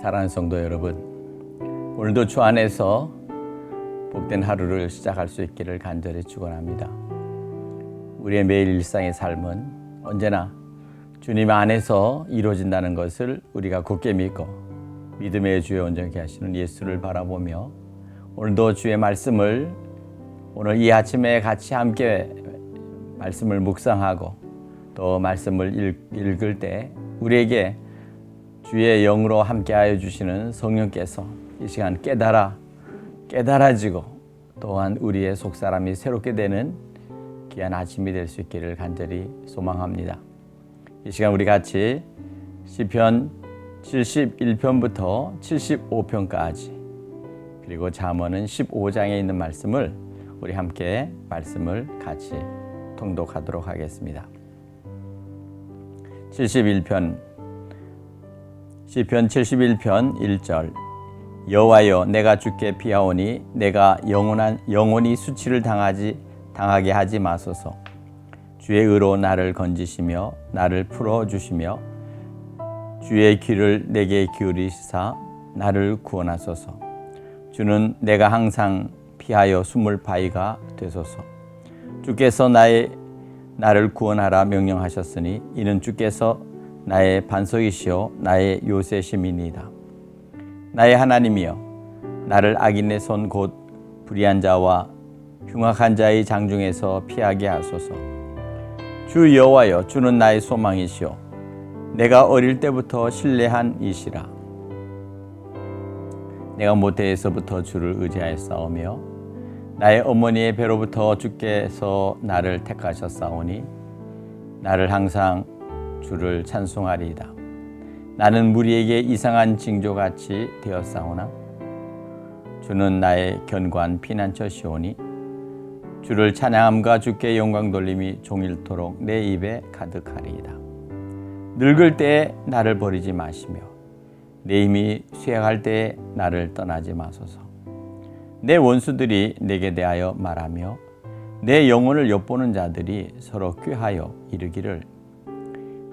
사랑하는 성도 여러분, 오늘도 주 안에서 복된 하루를 시작할 수 있기를 간절히 축원합니다. 우리의 매일 일상의 삶은 언제나 주님 안에서 이루어진다는 것을 우리가 굳게 믿고 믿음의 주에 온전케 하시는 예수를 바라보며 오늘도 주의 말씀을 오늘 이 아침에 같이 함께 말씀을 묵상하고 또 말씀을 읽, 읽을 때 우리에게 주의 영으로 함께하여 주시는 성령께서 이 시간 깨달아 깨달아지고 또한 우리의 속 사람이 새롭게 되는 귀한 아침이 될 수 있기를 간절히 소망합니다. 이 시간 우리 같이 시편 71편부터 75편까지 그리고 잠언은 15장에 있는 말씀을 우리 함께 말씀을 같이 통독하도록 하겠습니다. 71편 시편 71편 1절. 여호와여 내가 주께 피하오니 내가 영원한 영원히 수치를 당하지 당하게 하지 마소서. 주의 의로 나를 건지시며 나를 풀어 주시며 주의 귀를 내게 기울이시사 나를 구원하소서. 주는 내가 항상 피하여 숨을 바위가 되소서. 주께서 나의 나를 구원하라 명령하셨으니 이는 주께서 나의 반석이시요 나의 요새심이니이다. 나의 하나님이여 나를 악인의 손 곧 불의한 자와 흉악한 자의 장중에서 피하게 하소서. 주 여호와여 주는 나의 소망이시요 내가 어릴 때부터 신뢰한 이시라. 내가 모태에서부터 주를 의지하였사오며 나의 어머니의 배로부터 주께서 나를 택하셨사오니 나를 항상 주를 찬송하리이다. 나는 무리에게 이상한 징조같이 되었사오나 주는 나의 견고한 피난처시오니 주를 찬양함과 주께 영광 돌림이 종일토록 내 입에 가득하리이다. 늙을 때에 나를 버리지 마시며 내 힘이 쇠약할 때에 나를 떠나지 마소서. 내 원수들이 내게 대하여 말하며 내 영혼을 엿보는 자들이 서로 꾀하여 이르기를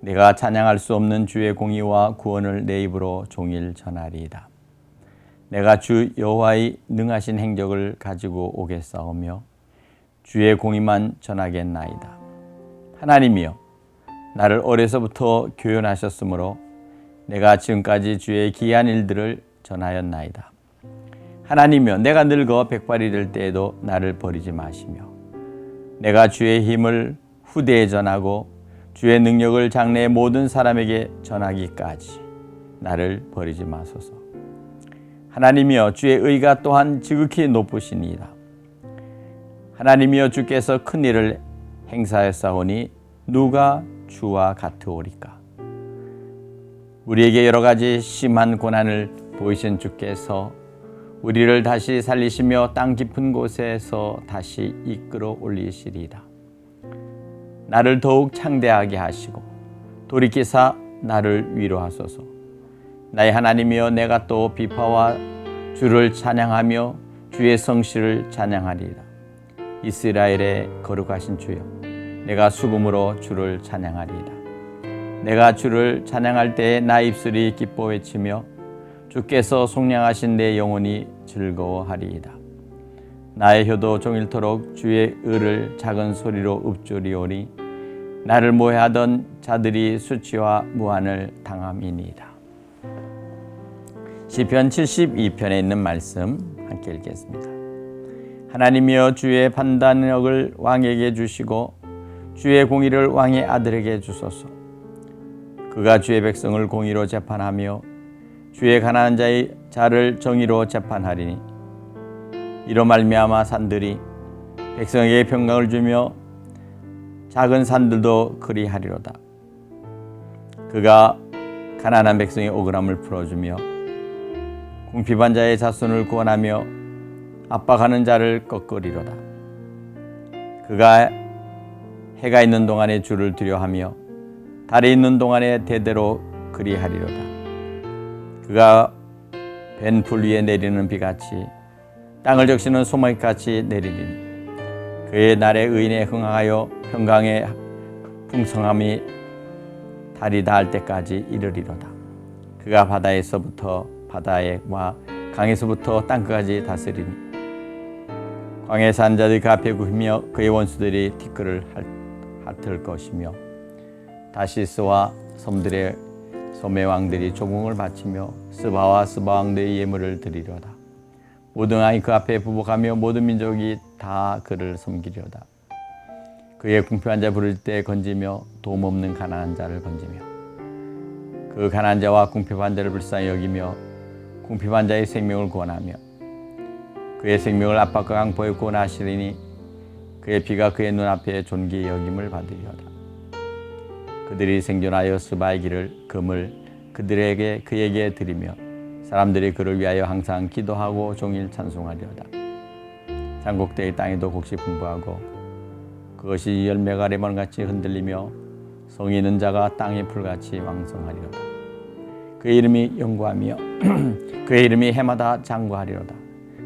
내가 찬양할 수 없는 주의 공의와 구원을 내 입으로 종일 전하리이다. 내가 주 여호와의 능하신 행적을 가지고 오겠사오며 주의 공의만 전하겠나이다. 하나님이여 나를 어려서부터 교연하셨으므로 내가 지금까지 주의 기한 일들을 전하였나이다. 하나님이여 내가 늙어 백발이 될 때에도 나를 버리지 마시며 내가 주의 힘을 후대에 전하고 주의 능력을 장래의 모든 사람에게 전하기까지 나를 버리지 마소서. 하나님이여 주의 의가 또한 지극히 높으시니이다. 하나님이여 주께서 큰 일을 행사하였사오니 누가 주와 같으오리까? 우리에게 여러 가지 심한 고난을 보이신 주께서 우리를 다시 살리시며 땅 깊은 곳에서 다시 이끌어 올리시리이다. 나를 더욱 창대하게 하시고 돌이키사 나를 위로하소서. 나의 하나님이여 내가 또 비파와 주를 찬양하며 주의 성실을 찬양하리이다. 이스라엘의 거룩하신 주여 내가 수금으로 주를 찬양하리이다. 내가 주를 찬양할 때에 나 입술이 기뻐 외치며 주께서 속량하신 내 영혼이 즐거워하리이다. 나의 혀도 종일토록 주의 의를 작은 소리로 읊조리오니 나를 모해하던 자들이 수치와 무한을 당함이니이다. 시편 72편에 있는 말씀 함께 읽겠습니다. 하나님이여 주의 판단력을 왕에게 주시고 주의 공의를 왕의 아들에게 주소서. 그가 주의 백성을 공의로 재판하며 주의 가난한 자의 자를 정의로 재판하리니 이로 말미암아 산들이 백성에게 평강을 주며 작은 산들도 그리하리로다. 그가 가난한 백성의 억울함을 풀어주며 궁핍한 자의 자손을 구원하며 압박하는 자를 꺾으리로다. 그가 해가 있는 동안에 주를 두려하며 달이 있는 동안에 대대로 그리하리로다. 그가 벤풀 위에 내리는 비같이 땅을 적시는 소망같이 내리리니 그의 날에 의인에 흥하여 평강의 풍성함이 달이 닿을 때까지 이르리로다. 그가 바다에서부터 바다에와 강에서부터 땅까지 다스리니 광해 산 자들이 그 앞에 굽히며 그의 원수들이 티끌을 핥을 것이며 다시스와 섬들의 섬의 왕들이 조공을 바치며 스바와 스바 왕들의 예물을 드리려다. 모든 아이 그 앞에 부복하며 모든 민족이 다 그를 섬기려다. 그의 궁핍한 자 부를 때 건지며 도움 없는 가난한 자를 건지며 그 가난한 자와 궁핍한 자를 불쌍히 여기며 궁핍한 자의 생명을 구원하며 그의 생명을 압박과 강포에 구원하시리니 그의 피가 그의 눈앞에 존귀의 여김을 받으리로다. 그들이 생존하여 스바의 길을 금을 그들에게 그에게 드리며 사람들이 그를 위하여 항상 기도하고 종일 찬송하리로다. 장곡대의 땅에도 곡식 풍부하고 그것이 열매가 레몬같이 흔들리며 성이 있는 자가 땅의 풀같이 왕성하리로다. 그의 이름이 영구하며 그의 이름이 해마다 장구하리로다.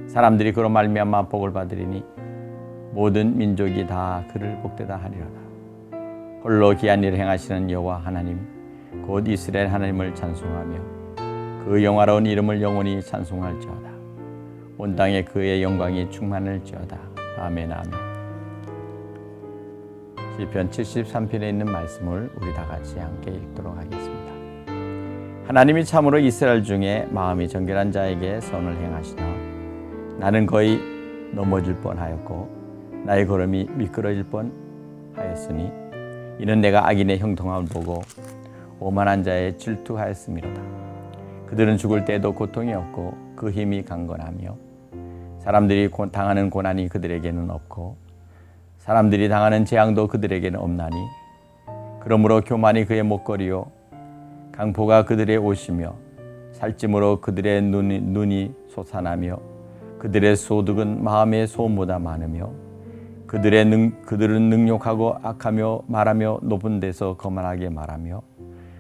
사람들이 그로 말미암아 복을 받으리니 모든 민족이 다 그를 복되다 하리로다. 홀로 기한 일을 행하시는 여호와 하나님 곧 이스라엘 하나님을 찬송하며 그 영화로운 이름을 영원히 찬송할지어다. 온 땅에 그의 영광이 충만할지어다. 아멘 아멘. 시편 73편에 있는 말씀을 우리 다 같이 함께 읽도록 하겠습니다. 하나님이 참으로 이스라엘 중에 마음이 정결한 자에게 선을 행하시나 나는 거의 넘어질 뻔하였고 나의 걸음이 미끄러질 뻔하였으니 이는 내가 악인의 형통함을 보고 오만한 자의 질투하였음이로다. 그들은 죽을 때도 고통이 없고 그 힘이 강건하며 사람들이 당하는 고난이 그들에게는 없고 사람들이 당하는 재앙도 그들에게는 없나니 그러므로 교만이 그의 목걸이요 강포가 그들의 옷이며 살찜으로 그들의 눈이, 눈이 솟아나며 그들의 소득은 마음의 소음보다 많으며 그들의 능, 그들은 능욕하고 악하며 말하며 높은 데서 거만하게 말하며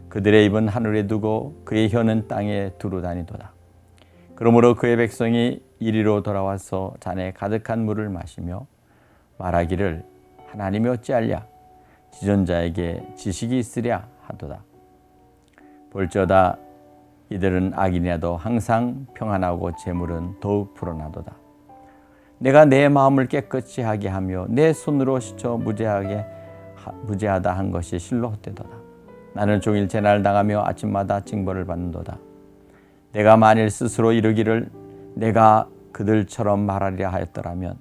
그들의 입은 하늘에 두고 그의 혀는 땅에 두루 다니도다. 그러므로 그의 백성이 이리로 돌아와서 잔에 가득한 물을 마시며 말하기를 하나님이 어찌하랴 지존자에게 지식이 있으랴 하도다. 볼지어다 이들은 악인이라도 항상 평안하고 재물은 더욱 불어나도다. 내가 내 마음을 깨끗이 하게 하며 내 손으로 씻어 무죄하게 무죄하다 한 것이 실로 헛되도다. 나는 종일 재난을 당하며 아침마다 징벌을 받는도다. 내가 만일 스스로 이르기를 내가 그들처럼 말하리라 하였더라면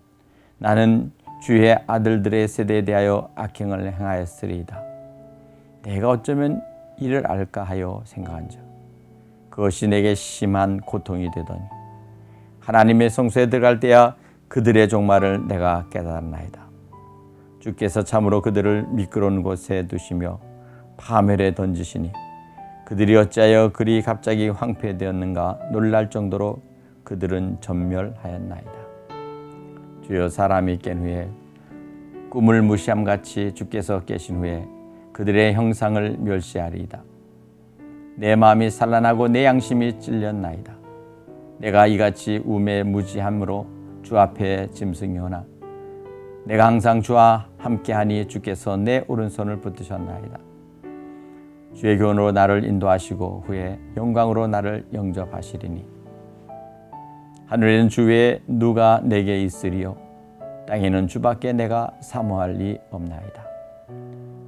나는 주의 아들들의 세대에 대하여 악행을 행하였으리이다. 내가 어쩌면 이를 알까 하여 생각한즉 그것이 내게 심한 고통이 되더니 하나님의 성소에 들어갈 때야 그들의 종말을 내가 깨달았나이다. 주께서 참으로 그들을 미끄러운 곳에 두시며 파멸에 던지시니 그들이 어찌하여 그리 갑자기 황폐되었는가 놀랄 정도로 그들은 전멸하였나이다. 주여 사람이 깬 후에 꿈을 무시함 같이 주께서 깨신 후에 그들의 형상을 멸시하리이다. 내 마음이 산란하고 내 양심이 찔렸나이다. 내가 이같이 우매 무지함으로 주 앞에 짐승이오나 내가 항상 주와 함께하니 주께서 내 오른손을 붙드셨나이다. 주의 교훈으로 나를 인도하시고 후에 영광으로 나를 영접하시리니 하늘에는 주 외에 누가 내게 있으리요 땅에는 주밖에 내가 사모할 리 없나이다.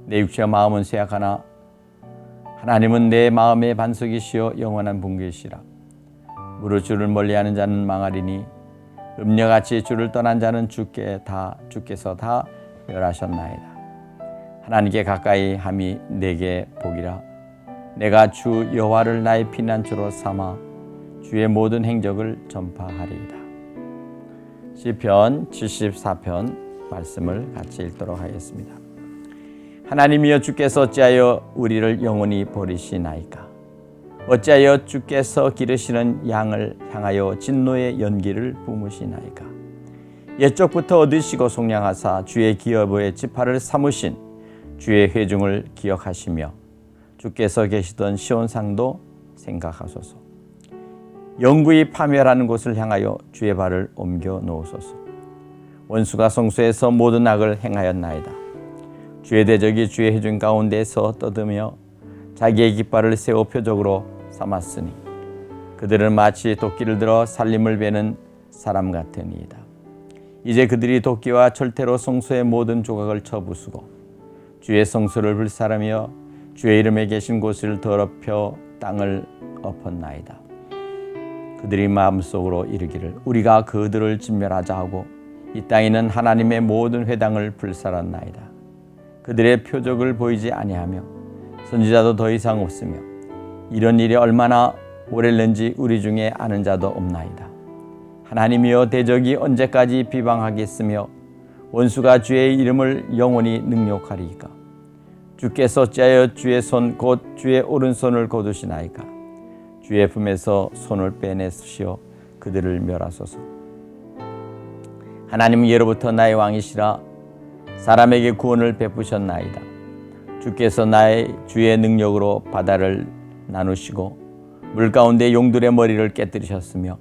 내 육체와 마음은 쇠약하나 하나님은 내 마음의 반석이시여 영원한 분계시라. 무릇 주를 멀리하는 자는 망하리니 음녀같이 주를 떠난 자는 주께 다 주께서 다 멸하셨나이다. 하나님께 가까이 함이 내게 복이라. 내가 주 여호와를 나의 피난처로 삼아 주의 모든 행적을 전파하리이다. 시편 74편 말씀을 같이 읽도록 하겠습니다. 하나님이여 주께서 어찌하여 우리를 영원히 버리시나이까? 어찌하여 주께서 기르시는 양을 향하여 진노의 연기를 뿜으시나이까 옛적부터 얻으시고 속량하사 주의 기업의 지파를 삼으신 주의 회중을 기억하시며 주께서 계시던 시온상도 생각하소서 영구히 파멸하는 곳을 향하여 주의 발을 옮겨 놓으소서 원수가 성소에서 모든 악을 행하였나이다 주의 대적이 주의 회중 가운데서 떠드며 자기의 깃발을 세워 표적으로 삼았으니 그들은 마치 도끼를 들어 살림을 베는 사람 같으니이다. 이제 그들이 도끼와 철퇴로 성소의 모든 조각을 쳐부수고 주의 성소를 불사르며 주의 이름에 계신 곳을 더럽혀 땅을 엎었나이다. 그들이 마음속으로 이르기를 우리가 그들을 진멸하자 하고 이 땅에는 하나님의 모든 회당을 불살았나이다. 그들의 표적을 보이지 아니하며 선지자도 더 이상 없으며 이런 일이 얼마나 오래는지 우리 중에 아는 자도 없나이다. 하나님이여 대적이 언제까지 비방하겠으며 원수가 주의 이름을 영원히 능욕하리이까 주께서 어찌하여 주의 손 곧 주의 오른손을 거두시나이까 주의 품에서 손을 빼내시어 그들을 멸하소서. 하나님은 예로부터 나의 왕이시라. 사람에게 구원을 베푸셨나이다. 주께서 나의 주의 능력으로 바다를 나누시고 물 가운데 용들의 머리를 깨뜨리셨으며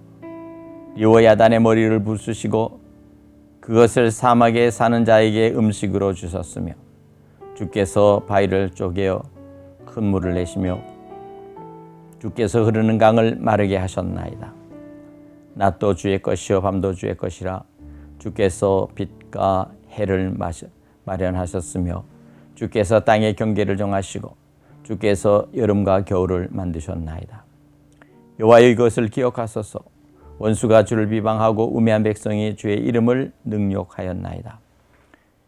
리워 야단의 머리를 부수시고 그것을 사막에 사는 자에게 음식으로 주셨으며 주께서 바위를 쪼개어 큰 물을 내시며 주께서 흐르는 강을 마르게 하셨나이다. 낮도 주의 것이요 밤도 주의 것이라 주께서 빛과 해를 마련하셨으며 주께서 땅의 경계를 정하시고 주께서 여름과 겨울을 만드셨나이다. 여호와의 이것을 기억하소서. 원수가 주를 비방하고 우매한 백성이 주의 이름을 능욕하였나이다.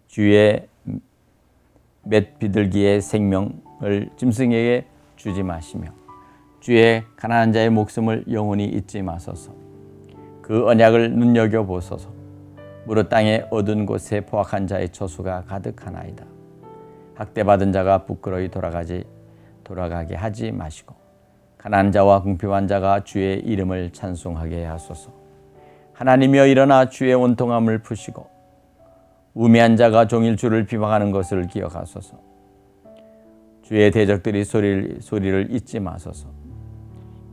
주의 몇 비둘기의 생명을 짐승에게 주지 마시며 주의 가난한 자의 목숨을 영원히 잊지 마소서. 그 언약을 눈여겨 보소서. 무릇 땅에 얻은 곳에 포악한 자의 처수가 가득하나이다. 학대받은 자가 부끄러이 돌아가지 돌아가게 하지 마시고 가난한 자와 궁핍한 자가 주의 이름을 찬송하게 하소서. 하나님이여 일어나 주의 원통함을 푸시고 우매한 자가 종일 주를 비방하는 것을 기억하소서. 주의 대적들이 소리를, 소리를 잊지 마소서.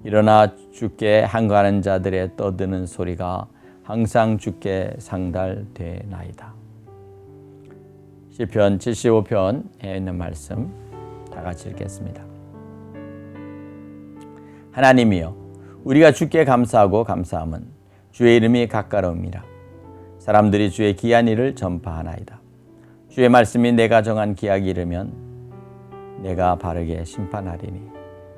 일어나 주께 한가하는 자들의 떠드는 소리가 항상 주께 상달되나이다. 시편 75편에 있는 말씀 다 같이 읽겠습니다. 하나님이여 우리가 주께 감사하고 감사함은 주의 이름이 가까움이라 사람들이 주의 기한 일을 전파하나이다. 주의 말씀이 내가 정한 기약이 이르면 내가 바르게 심판하리니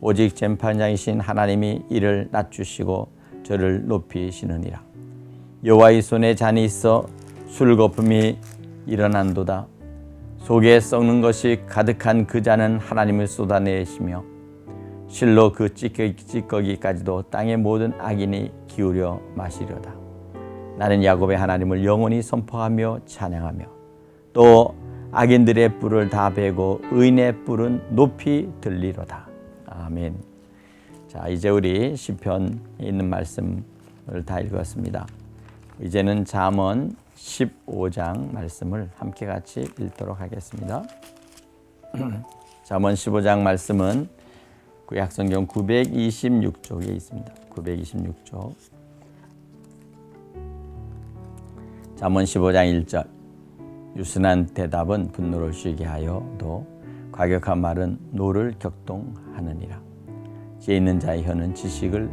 오직 재판장이신 하나님이 이를 낮추시고 저를 높이시느니라. 여호와의 손에 잔이 있어 술 거품이 일어난도다. 속에 썩는 것이 가득한 그 잔은 하나님을 쏟아내시며 실로 그 찌꺼기, 까지도 땅의 모든 악인이 기울여 마시려다. 나는 야곱의 하나님을 영원히 선포하며 찬양하며 또 악인들의 뿔을 다 베고 의인의 뿔은 높이 들리로다. 아멘. 자, 이제 우리 시편에 있는 말씀을 다 읽었습니다. 이제는 잠언 15장 말씀을 함께 같이 읽도록 하겠습니다. 잠언 15장 말씀은 구약성경 926쪽에 있습니다. 926쪽. 잠언 15장 1절. 유순한 대답은 분노를 쉬게 하여 도 과격한 말은 노를 격동하느니라. 지혜 있는 자의 혀는 지식을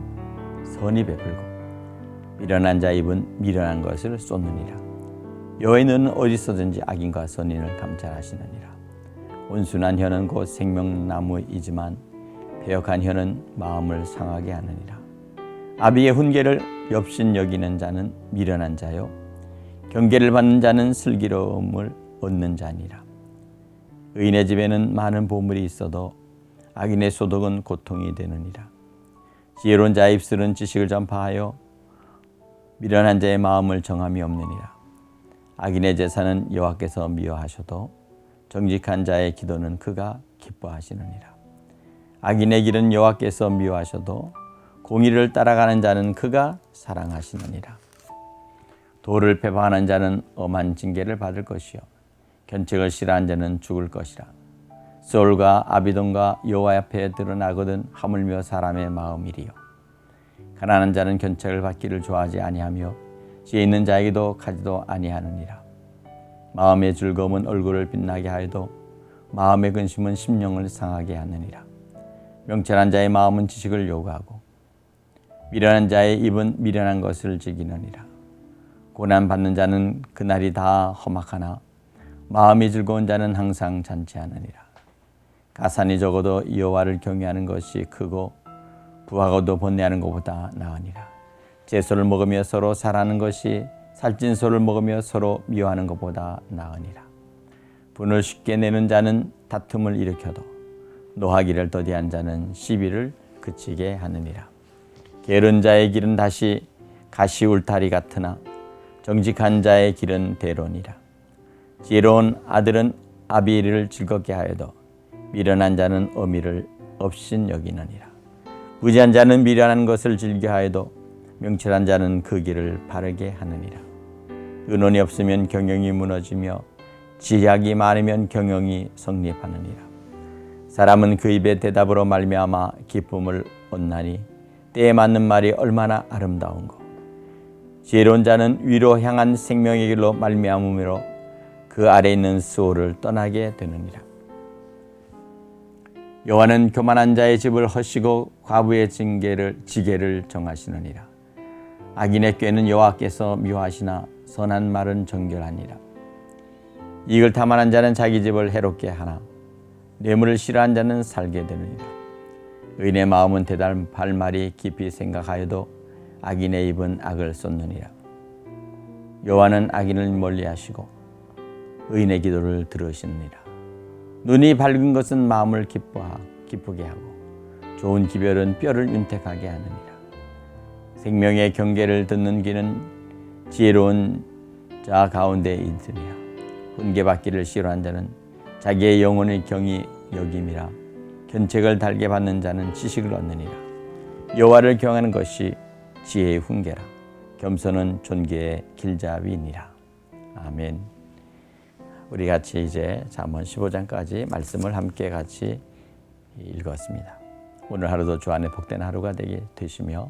선히 베풀고 미련한 자의 입은 미련한 것을 쏟느니라. 여호와는 어디서든지 악인과 선인을 감찰하시느니라. 온순한 혀는 곧 생명나무이지만 배역한 혀는 마음을 상하게 하느니라. 아비의 훈계를 엽신 여기는 자는 미련한 자요 경계를 받는 자는 슬기로움을 얻는 자니라 의인의 집에는 많은 보물이 있어도 악인의 소득은 고통이 되느니라. 지혜로운 자의 입술은 지식을 전파하여 미련한 자의 마음을 정함이 없느니라. 악인의 제사는 여호와께서 미워하셔도 정직한 자의 기도는 그가 기뻐하시느니라. 악인의 길은 여호와께서 미워하셔도 공의를 따라가는 자는 그가 사랑하시느니라. 도를 배반하는 자는 엄한 징계를 받을 것이요 견책을 싫어하는 자는 죽을 것이라. 소울과 아비돈과 여호와 앞에 드러나거든 하물며 사람의 마음이리요. 가난한 자는 견책을 받기를 좋아하지 아니하며 지혜 있는 자에게도 가지도 아니하느니라. 마음의 즐거움은 얼굴을 빛나게 하여도 마음의 근심은 심령을 상하게 하느니라. 명철한 자의 마음은 지식을 요구하고 미련한 자의 입은 미련한 것을 즐기느니라. 고난 받는 자는 그날이 다 험악하나 마음이 즐거운 자는 항상 잔치하느니라. 가산이 적어도 여호와를 경외하는 것이 크고 부하고도 번뇌하는 것보다 나으니라. 채소를 먹으며 서로 살하는 것이 살찐 소를 먹으며 서로 미워하는 것보다 나으니라. 분을 쉽게 내는 자는 다툼을 일으켜도 노하기를 더디한 자는 시비를 그치게 하느니라. 게으른 자의 길은 다시 가시 울타리 같으나 정직한 자의 길은 대론이라. 지혜로운 아들은 아비를 즐겁게 하여도 미련한 자는 어미를 없인 여기느니라. 무지한 자는 미련한 것을 즐겨 하여도 명철한 자는 그 길을 바르게 하느니라. 은원이 없으면 경영이 무너지며 지략이 많으면 경영이 성립하느니라. 사람은 그 입의 대답으로 말미암아 기쁨을 얻나니 때에 맞는 말이 얼마나 아름다운고 지혜로운 자는 위로 향한 생명의 길로 말미암음으로 그 아래 있는 수호를 떠나게 되느니라. 여호와는 교만한 자의 집을 허시고 과부의 징계를 지게를 정하시느니라. 악인의 꾀는 여호와께서 미워하시나 선한 말은 정결하니라. 이걸 탐하는 자는 자기 집을 해롭게 하나 뇌물을 싫어한 자는 살게 되느니라. 의인의 마음은 대답할 말이 깊이 생각하여도 악인의 입은 악을 쏟느니라. 여호와는 악인을 멀리하시고 의인의 기도를 들으시느니라 눈이 밝은 것은 마음을 기뻐하, 기쁘게 하고 좋은 기별은 뼈를 윤택하게 하느니라. 생명의 경계를 듣는 귀는 지혜로운 자 가운데 있으며 훈계받기를 싫어한 자는 자기의 영혼의 경이 여김이라 견책을 달게 받는 자는 지식을 얻느니라. 여호와를 경하는 것이 지혜의 훈계라. 겸손은 존귀의 길잡이니라. 아멘 우리 같이 이제 잠언 15장까지 말씀을 함께 같이 읽었습니다 오늘 하루도 주 안에 복된 하루가 되게 되시며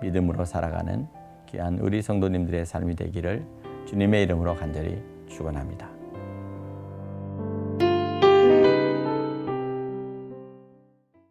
믿음으로 살아가는 귀한 우리 성도님들의 삶이 되기를 주님의 이름으로 간절히 축원합니다.